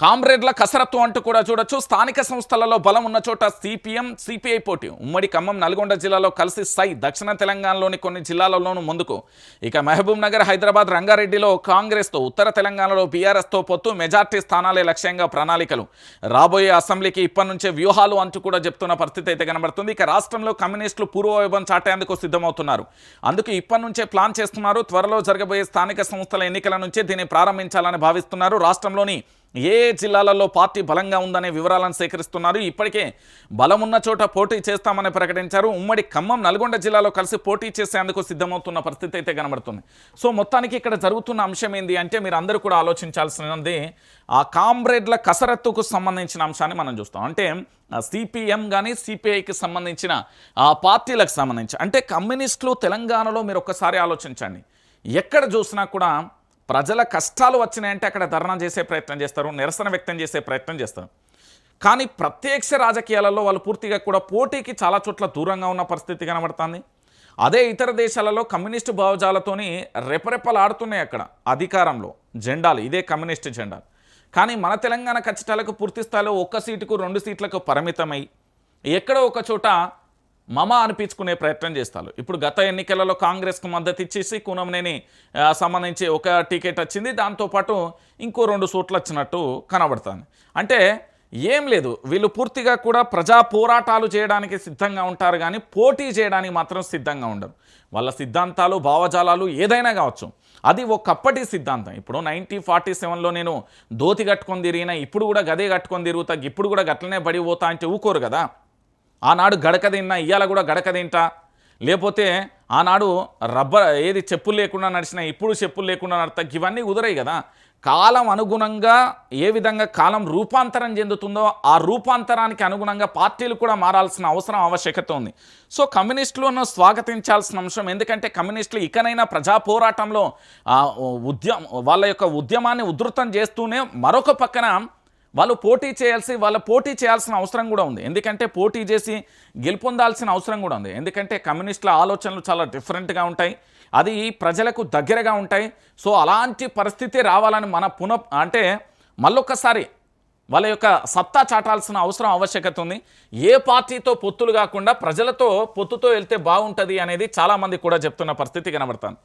కామ్రేడ్ల కసరత్తు అంటూ కూడా చూడొచ్చు. స్థానిక సంస్థలలో బలం ఉన్న చోట సిపిఎం సిపిఐ పోటీ. ఉమ్మడి ఖమ్మం నల్గొండ జిల్లాలో కలిసి సై దక్షిణ తెలంగాణలోని కొన్ని జిల్లాలలోనూ ముందుకు. ఇక మహబూబ్ నగర్ హైదరాబాద్ రంగారెడ్డిలో కాంగ్రెస్తో ఉత్తర తెలంగాణలో బీఆర్ఎస్తో పొత్తు మెజార్టీ స్థానాలే లక్ష్యంగా ప్రణాళికలు. రాబోయే అసెంబ్లీకి ఇప్పటి నుంచే వ్యూహాలు అంటూ కూడా చెప్తున్న పరిస్థితి అయితే కనబడుతుంది. ఇక రాష్ట్రంలో కమ్యూనిస్టులు పూర్వవైభవం చాటేందుకు సిద్ధమవుతున్నారు. అందుకు ఇప్పటి నుంచే ప్లాన్ చేస్తున్నారు. త్వరలో జరగబోయే స్థానిక సంస్థల ఎన్నికల నుంచే దీన్ని ప్రారంభించాలని భావిస్తున్నారు. రాష్ట్రంలోని ఏ జిల్లాలలో పార్టీ బలంగా ఉందనే వివరాలను సేకరిస్తున్నారు. ఇప్పటికే బలమున్న చోట పోటీ చేస్తామని ప్రకటించారు. ఉమ్మడి ఖమ్మం నల్గొండ జిల్లాలో కలిసి పోటీ చేసేందుకు సిద్ధమవుతున్న పరిస్థితి అయితే కనబడుతుంది. సో మొత్తానికి ఇక్కడ జరుగుతున్న అంశం ఏంది అంటే మీరు అందరూ కూడా ఆలోచించాల్సినది ఆ కామ్రేడ్ల కసరత్తుకు సంబంధించిన అంశాన్ని మనం చూస్తాం. అంటే సిపిఎం కానీ సిపిఐకి సంబంధించిన ఆ పార్టీలకు సంబంధించి అంటే కమ్యూనిస్టులు తెలంగాణలో మీరు ఒక్కసారి ఆలోచించండి. ఎక్కడ చూసినా కూడా ప్రజల కష్టాలు వచ్చినాయంటే అక్కడ ధర్నా చేసే ప్రయత్నం చేస్తారు నిరసన వ్యక్తం చేసే ప్రయత్నం చేస్తారు. కానీ ప్రత్యక్ష రాజకీయాలలో వాళ్ళు పూర్తిగా కూడా పోటీకి చాలా చోట్ల దూరంగా ఉన్న పరిస్థితి కనబడుతుంది. అదే ఇతర దేశాలలో కమ్యూనిస్టు భావజాలతోని రెపరెపలాడుతున్నాయి అక్కడ అధికారంలో. జెండాలు ఇదే కమ్యూనిస్టు జెండాలు కానీ మన తెలంగాణ ఖచ్చితాలకు పూర్తి స్థాయిలో ఒక్క సీటుకు రెండు సీట్లకు పరిమితమై ఎక్కడో ఒక చోట మమ అనిపించుకునే ప్రయత్నం చేస్తారు. ఇప్పుడు గత ఎన్నికలలో కాంగ్రెస్కు మద్దతు ఇచ్చేసి కూనంనేని సంబంధించి ఒక టికెట్ వచ్చింది. దాంతోపాటు ఇంకో రెండు సూట్లు వచ్చినట్టు కనబడుతుంది. అంటే ఏం లేదు. వీళ్ళు పూర్తిగా కూడా ప్రజా పోరాటాలు చేయడానికి సిద్ధంగా ఉంటారు కానీ పోటీ చేయడానికి మాత్రం సిద్ధంగా ఉండరు. వాళ్ళ సిద్ధాంతాలు భావజాలాలు ఏదైనా కావచ్చు. అది ఒకప్పటి సిద్ధాంతం. ఇప్పుడు నైన్టీ ఫార్టీ సెవెన్లో నేను దోతి కట్టుకొని తిరిగిన ఇప్పుడు కూడా గదే కట్టుకొని తిరుగుతా ఇప్పుడు కూడా గట్లనే బడి పోతా అంటే ఊకోరు కదా. ఆనాడు గడక తిన్నా ఇయ్యాల కూడా గడక తింటా. లేకపోతే ఆనాడు రబ్బర్ ఏది చెప్పులు లేకుండా నడిచిన ఇప్పుడు చెప్పులు లేకుండా నడతా ఇవన్నీ కుదరాయి కదా. కాలం అనుగుణంగా ఏ విధంగా కాలం రూపాంతరం చెందుతుందో ఆ రూపాంతరానికి అనుగుణంగా పార్టీలు కూడా మారాల్సిన అవసరం ఆవశ్యకత ఉంది. సో కమ్యూనిస్టులను స్వాగతించాల్సిన అంశం ఎందుకంటే కమ్యూనిస్టులు ఇకనైనా ప్రజా పోరాటంలో ఆ, ఉద్యమ వాళ్ళ యొక్క ఉద్యమాన్ని ఉధృతం చేస్తూనే మరొక పక్కన వాళ్ళు పోటీ చేయాల్సి వాళ్ళ పోటీ చేయాల్సిన అవసరం కూడా ఉంది. ఎందుకంటే పోటీ చేసి గెలుపొందాల్సిన అవసరం కూడా ఉంది. ఎందుకంటే కమ్యూనిస్టుల ఆలోచనలు చాలా డిఫరెంట్గా ఉంటాయి. అది ప్రజలకు దగ్గరగా ఉంటాయి. సో అలాంటి పరిస్థితి రావాలని మన పున అంటే మళ్ళొక్కసారి వాళ్ళ యొక్క సత్తా చాటాల్సిన అవసరం ఆవశ్యకత ఉంది. ఏ పార్టీతో పొత్తులు కాకుండా ప్రజలతో పొత్తుతో వెళ్తే బాగుంటుంది అనేది చాలామంది కూడా చెప్తున్న పరిస్థితి కనబడుతుంది.